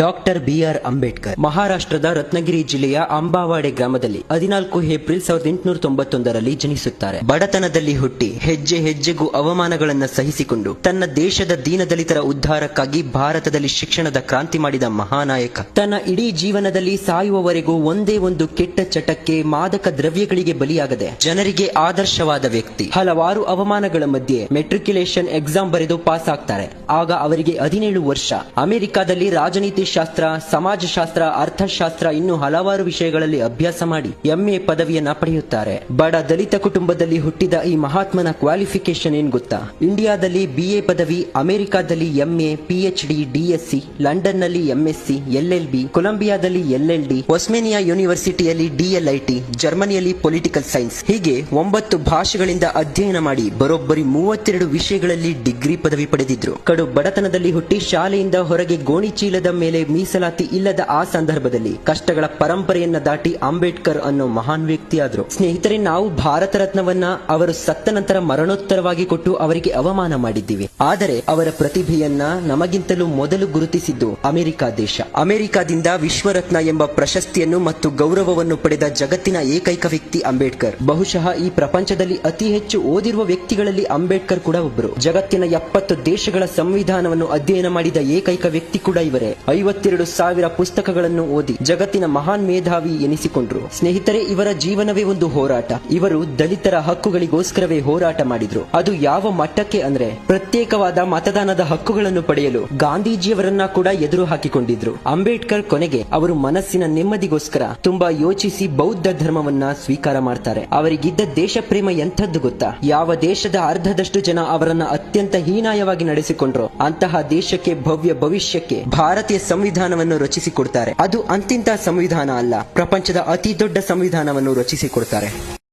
Doctor B R Ambedkar. ಮಹಾರಾಷ್ಟ್ರದ ರತ್ನಗಿರಿ ಜಿಲ್ಲೆಯ ಅಂಬಾವಾಡೆ ಗ್ರಾಮದಲ್ಲಿ ಹದಿನಾಲ್ಕು ಏಪ್ರಿಲ್ ಸಾವಿರದ ಎಂಟುನೂರ ತೊಂಬತ್ತೊಂದರಲ್ಲಿ ಜನಿಸುತ್ತಾರೆ. ಬಡತನದಲ್ಲಿ ಹುಟ್ಟಿ ಹೆಜ್ಜೆ ಹೆಜ್ಜೆಗೂ ಅವಮಾನಗಳನ್ನು ಸಹಿಸಿಕೊಂಡು ತನ್ನ ದೇಶದ ದೀನದಲಿತರ ಉದ್ಧಾರಕ್ಕಾಗಿ ಭಾರತದಲ್ಲಿ ಶಿಕ್ಷಣದ ಕ್ರಾಂತಿ ಮಾಡಿದ ಮಹಾನಾಯಕ. ತನ್ನ ಇಡೀ ಜೀವನದಲ್ಲಿ ಸಾಯುವವರೆಗೂ ಒಂದೇ ಒಂದು ಕೆಟ್ಟ ಚಟಕ್ಕೆ ಮಾದಕ ದ್ರವ್ಯಗಳಿಗೆ ಬಲಿಯಾಗದೆ ಜನರಿಗೆ ಆದರ್ಶವಾದ ವ್ಯಕ್ತಿ. ಹಲವಾರು ಅವಮಾನಗಳ ಮಧ್ಯೆ ಮೆಟ್ರಿಕ್ಯುಲೇಷನ್ ಎಕ್ಸಾಮ್ ಬರೆದು ಪಾಸ್ ಆಗ್ತಾರೆ ಆಗ ಅವರಿಗೆ ಹದಿನೇಳು ವರ್ಷ. ಅಮೆರಿಕಾದಲ್ಲಿ ರಾಜನೀತಿ ಶಾಸ್ತ್ರ, ಸಮಾಜಶಾಸ್ತ್ರ, ಅರ್ಥಶಾಸ್ತ್ರ ಇನ್ನು ಹಲವಾರು ವಿಷಯಗಳಲ್ಲಿ ಅಭ್ಯಾಸ ಮಾಡಿ ಎಂಎ ಪದವಿಯನ್ನ ಪಡೆಯುತ್ತಾರೆ. ಬಡ ದಲಿತ ಕುಟುಂಬದಲ್ಲಿ ಹುಟ್ಟಿದ ಈ ಮಹಾತ್ಮನ ಕ್ವಾಲಿಫಿಕೇಶನ್ ಏನ್ ಗೊತ್ತಾ? ಇಂಡಿಯಾದಲ್ಲಿ ಬಿಎ ಪದವಿ, ಅಮೆರಿಕಾದಲ್ಲಿ ಎಂಎ ಪಿಎಚ್ ಡಿ ಡಿಎಸ್ಸಿ ಲಂಡನ್ನಲ್ಲಿ ಎಂಎಸ್ಸಿ ಎಲ್ಎಲ್ಬಿ ಕೊಲಂಬಿಯಾದಲ್ಲಿ ಎಲ್ಎಲ್ಡಿ ಒಸ್ಮೇನಿಯಾ ಯೂನಿವರ್ಸಿಟಿಯಲ್ಲಿ ಡಿಎಲ್ಐಟಿ ಜರ್ಮನಿಯಲ್ಲಿ ಪೊಲಿಟಿಕಲ್ ಸೈನ್ಸ್ ಹೀಗೆ ಒಂಬತ್ತು ಭಾಷೆಗಳಿಂದ ಅಧ್ಯಯನ ಮಾಡಿ ಬರೋಬ್ಬರಿ ಮೂವತ್ತೆರಡು ವಿಷಯಗಳಲ್ಲಿ ಡಿಗ್ರಿ ಪದವಿ ಪಡೆದಿದ್ರು. ಕಡು ಬಡತನದಲ್ಲಿ ಹುಟ್ಟಿ ಶಾಲೆಯಿಂದ ಹೊರಗೆ ಗೋಣಿ ಚೀಲದ ಮೇಲೆ ಮೀಸಲಾತಿ ಇಲ್ಲದ ಆ ಸಂದರ್ಭದಲ್ಲಿ ಕಷ್ಟಗಳ ಪರಂಪರೆಯನ್ನ ದಾಟಿ ಅಂಬೇಡ್ಕರ್ ಅನ್ನೋ ಮಹಾನ್ ವ್ಯಕ್ತಿಯಾದ್ರು. ಸ್ನೇಹಿತರೆ, ನಾವು ಭಾರತ ರತ್ನವನ್ನ ಅವರು ಸತ್ತ ನಂತರ ಮರಣೋತ್ತರವಾಗಿ ಕೊಟ್ಟು ಅವರಿಗೆ ಅವಮಾನ ಮಾಡಿದ್ದೀವಿ. ಆದರೆ ಅವರ ಪ್ರತಿಭೆಯನ್ನ ನಮಗಿಂತಲೂ ಮೊದಲು ಗುರುತಿಸಿದ್ದು ಅಮೆರಿಕ ದೇಶ. ಅಮೆರಿಕಾದಿಂದ ವಿಶ್ವರತ್ನ ಎಂಬ ಪ್ರಶಸ್ತಿಯನ್ನು ಮತ್ತು ಗೌರವವನ್ನು ಪಡೆದ ಜಗತ್ತಿನ ಏಕೈಕ ವ್ಯಕ್ತಿ ಅಂಬೇಡ್ಕರ್. ಬಹುಶಃ ಈ ಪ್ರಪಂಚದಲ್ಲಿ ಅತಿ ಹೆಚ್ಚು ಓದಿರುವ ವ್ಯಕ್ತಿಗಳಲ್ಲಿ ಅಂಬೇಡ್ಕರ್ ಕೂಡ ಒಬ್ಬರು ಜಗತ್ತಿನ ಎಪ್ಪತ್ತು ದೇಶಗಳ ಸಂವಿಧಾನವನ್ನು ಅಧ್ಯಯನ ಮಾಡಿದ ಏಕೈಕ ವ್ಯಕ್ತಿ ಕೂಡ ಇವರೇ. ಐವತ್ತೆರಡು ಸಾವಿರ ಪುಸ್ತಕಗಳನ್ನು ಓದಿ ಜಗತ್ತಿನ ಮಹಾನ್ ಮೇಧಾವಿ ಎನಿಸಿಕೊಂಡ್ರು. ಸ್ನೇಹಿತರೆ, ಇವರ ಜೀವನವೇ ಒಂದು ಹೋರಾಟ. ಇವರು ದಲಿತರ ಹಕ್ಕುಗಳಿಗೋಸ್ಕರವೇ ಹೋರಾಟ ಮಾಡಿದ್ರು. ಅದು ಯಾವ ಮಟ್ಟಕ್ಕೆ ಅಂದ್ರೆ, ಪ್ರತ್ಯೇಕವಾದ ಮತದಾನದ ಹಕ್ಕುಗಳನ್ನು ಪಡೆಯಲು ಗಾಂಧೀಜಿಯವರನ್ನ ಕೂಡ ಎದುರು ಹಾಕಿಕೊಂಡಿದ್ರು. ಅಂಬೇಡ್ಕರ್ ಕೊನೆಗೆ ಅವರು ಮನಸ್ಸಿನ ನೆಮ್ಮದಿಗೋಸ್ಕರ ತುಂಬಾ ಯೋಚಿಸಿ ಬೌದ್ಧ ಧರ್ಮವನ್ನ ಸ್ವೀಕಾರ ಮಾಡ್ತಾರೆ. ಅವರಿಗಿದ್ದ ದೇಶ ಪ್ರೇಮ ಎಂಥದ್ದು ಗೊತ್ತಾ? ಯಾವ ದೇಶದ ಅರ್ಧದಷ್ಟು ಜನ ಅವರನ್ನ ಅತ್ಯಂತ ಹೀನಾಯವಾಗಿ ನಡೆಸಿಕೊಂಡ್ರು, ಅಂತಹ ದೇಶಕ್ಕೆ ಭವ್ಯ ಭವಿಷ್ಯಕ್ಕೆ ಭಾರತೀಯ ಸಂವಿಧಾನವನ್ನು ರಚಿಸಿಕೊಡ್ತಾರೆ. ಅದು ಅಂತಿಂತ ಸಂವಿಧಾನ ಅಲ್ಲ. ಪ್ರಪಂಚದ ಅತಿ ದೊಡ್ಡ ಸಂವಿಧಾನವನ್ನು ರಚಿಸಿಕೊಡ್ತಾರೆ.